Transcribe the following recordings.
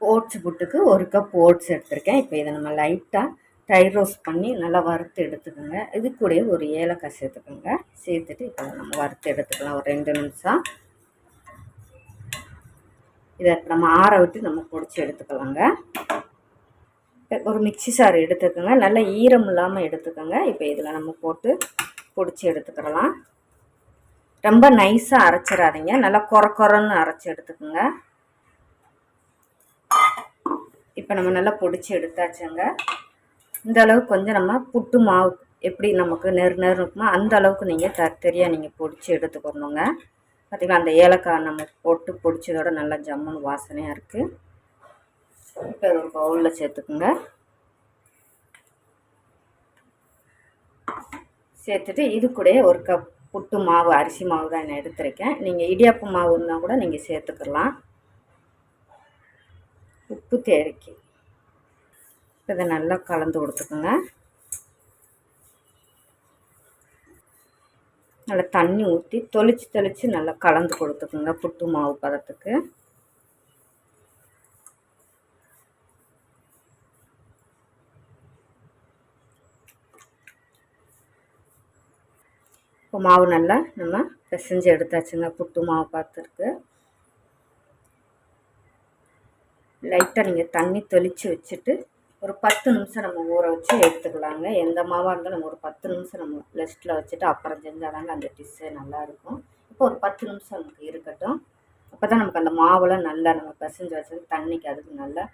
Oats புட்டுக்கு ஒரு cup oats எடுத்திருக்கேன். இப்போ இதை நம்ம லைட்டாக ட்ரை ரோஸ்ட் பண்ணி நல்லா வறுத்து எடுத்துக்கோங்க. இது கூட ஒரு ஏலக்காய் சேர்த்துக்கோங்க. சேர்த்துட்டு இப்போ நம்ம வறுத்து எடுத்துக்கலாம். ஒரு ரெண்டு நிமிஷம். இதை நம்ம ஆற விட்டு நம்ம பொடிச்சு எடுத்துக்கலாங்க. ஒரு மிக்சி சாறு எடுத்துக்கோங்க. நல்லா ஈரம் இல்லாமல் எடுத்துக்கோங்க. இப்போ இதில் நம்ம போட்டு பொடிச்சு எடுத்துக்கிடலாம் ரொம்ப நைஸாக அரைச்சிடாதீங்க. நல்லா குறை குறைன்னு அரைச்சி எடுத்துக்கோங்க. இப்போ நம்ம நல்லா பொடிச்சு எடுத்தாச்சுங்க. இந்த அளவுக்கு கொஞ்சம் நம்ம புட்டு மாவு எப்படி நமக்கு நெரு நெரு இருக்குமோ அந்த அளவுக்கு நீங்கள் தரித்தரியாக நீங்கள் பொடிச்சு எடுத்துக்கணுங்க. பார்த்திங்களா அந்த ஏலக்காய் நம்ம போட்டு பொடிச்சதோட நல்லா ஜம்முன்னு வாசனையாக இருக்குது இப்போ ஒரு பவுலில் சேர்த்துக்குங்க. சேர்த்துட்டு இது கூட ஒரு கப் புட்டு மாவு அரிசி மாவு தான் நான் எடுத்துருக்கேன். நீங்கள் இடியாப்பு மாவு இருந்தால் கூட நீங்கள் சேர்த்துக்கலாம். உப்பு தேவைக்கு. இதை நல்லா கலந்து கொடுத்துக்குங்க. நல்லா தண்ணி ஊற்றி தொளிச்சு தொளிச்சு நல்லா கலந்து கொடுத்துக்குங்க புட்டு மாவு பதத்துக்கு. இப்போ மாவு நல்லா நம்ம பிசைஞ்சு எடுத்தாச்சுங்க புட்டு மாவு பார்த்துருக்கு லைட்டாக நீங்கள் தண்ணி தெளித்து வச்சுட்டு ஒரு பத்து நிமிஷம் நம்ம ஊற வச்சு எடுத்துக்கலாங்க. எந்த மாவாக இருந்தாலும் நம்ம ஒரு பத்து நிமிஷம் நம்ம லெஸ்ட்டில் வச்சுட்டு அப்புறம் செஞ்சால் அந்த டிஷ்ஷே நல்லாயிருக்கும் இப்போ ஒரு பத்து நிமிஷம் நமக்கு இருக்கட்டும். அப்போ தான் நமக்கு அந்த மாவெல்லாம் நல்லா நம்ம பிசைஞ்சு வச்சது தண்ணிக்கு அதுக்கு நல்லா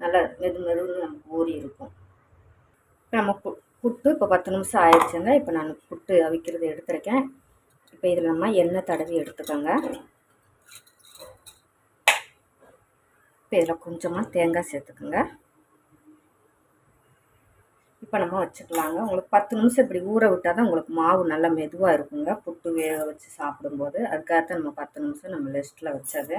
நல்லா மெது மெதுன்னு நமக்கு ஊறி இருக்கும். இப்போ நம்ம பு புட்டு இப்போ பத்து நிமிஷம் ஆயிடுச்சுங்க. இப்போ நான் புட்டு அவிக்கிறது எடுத்துருக்கேன். இப்போ இதில் நம்ம எண்ணெய் தடவி எடுத்துக்கோங்க. இப்போ இதில் கொஞ்சமாக தேங்காய் சேர்த்துக்குங்க. இப்போ நம்ம வச்சுக்கலாங்க. உங்களுக்கு பத்து நிமிஷம் இப்படி ஊற விட்டால் தான் உங்களுக்கு மாவு நல்லா மெதுவாக இருக்குங்க. புட்டு வேக வச்சு சாப்பிடும்போது. அதுக்காகத்தான் நம்ம பத்து நிமிஷம் நம்ம லிஸ்ட்டில் வச்சது.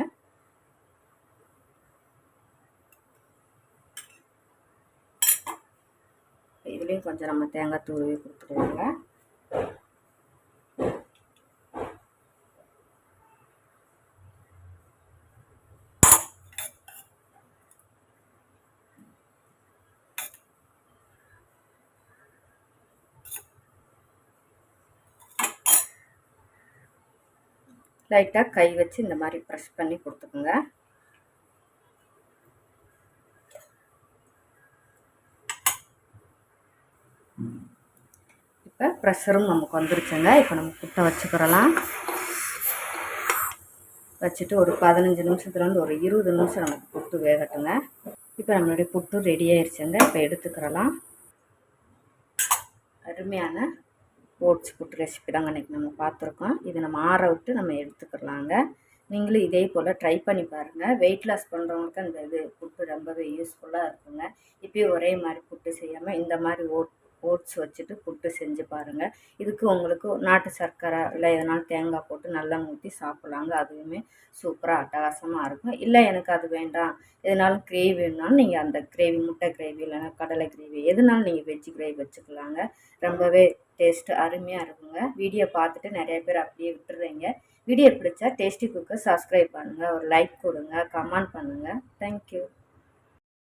இதுலேயும் கொஞ்சம் நம்ம தேங்காய் தூவி கொடுத்துருவாங்க லைட்டாக கை வச்சு இந்த மாதிரி ப்ரெஷ் பண்ணி கொடுத்துக்குங்க. இப்போ ப்ரெஷரும் நமக்கு வந்துருச்சுங்க. இப்போ நம்ம புட்டை வச்சுக்கிறலாம். வச்சுட்டு ஒரு பதினஞ்சு நிமிஷத்துலேருந்து ஒரு இருபது நிமிஷம் நமக்கு புட்டு வேகட்டுங்க. இப்போ நம்மளுடைய புட்டு ரெடி ஆயிடுச்சுங்க இப்போ எடுத்துக்கிறலாம். அருமையான ஓட்ஸ் புட்டு ரெசிபி தாங்க இன்றைக்கி நம்ம பார்த்துருக்கோம். இதை நம்ம ஆற விட்டு நம்ம எடுத்துக்கலாங்க. நீங்களும் இதே போல் ட்ரை பண்ணி பாருங்கள் வெயிட் லாஸ் பண்ணுறவங்களுக்கு அந்த இது புட்டு ரொம்பவே யூஸ்ஃபுல்லாக இருக்குங்க. இப்போயும் ஒரே மாதிரி புட்டு செய்யாமல் இந்த மாதிரி ஓட் ஓட்ஸ் வச்சுட்டு புட்டு செஞ்சு பாருங்கள் இதுக்கு உங்களுக்கு நாட்டு சர்க்கரை இல்லை எதனால் தேங்காய் போட்டு நல்லா ஊற்றி சாப்பிட்லாங்க. அதுவுமே சூப்பராக அட்டகாசமாக இருக்கும். இல்லை எனக்கு அது வேண்டாம். எதனாலும் கிரேவி வேணுனாலும் நீங்கள் அந்த கிரேவி முட்டை கிரேவி இல்லைன்னா கடலை கிரேவி எதுனாலும் நீங்கள் வெஜ் கிரேவி வச்சுக்கலாங்க. ரொம்பவே டேஸ்ட்டு அருமையாக இருக்குங்க. வீடியோ பார்த்துட்டு நிறைய பேர் அப்படியே விட்டுறீங்க. வீடியோ பிடிச்சா டேஸ்டி குக்கை சப்ஸ்கிரைப் பண்ணுங்கள் ஒரு லைக் கொடுங்க. கமெண்ட் பண்ணுங்கள் தேங்க்யூ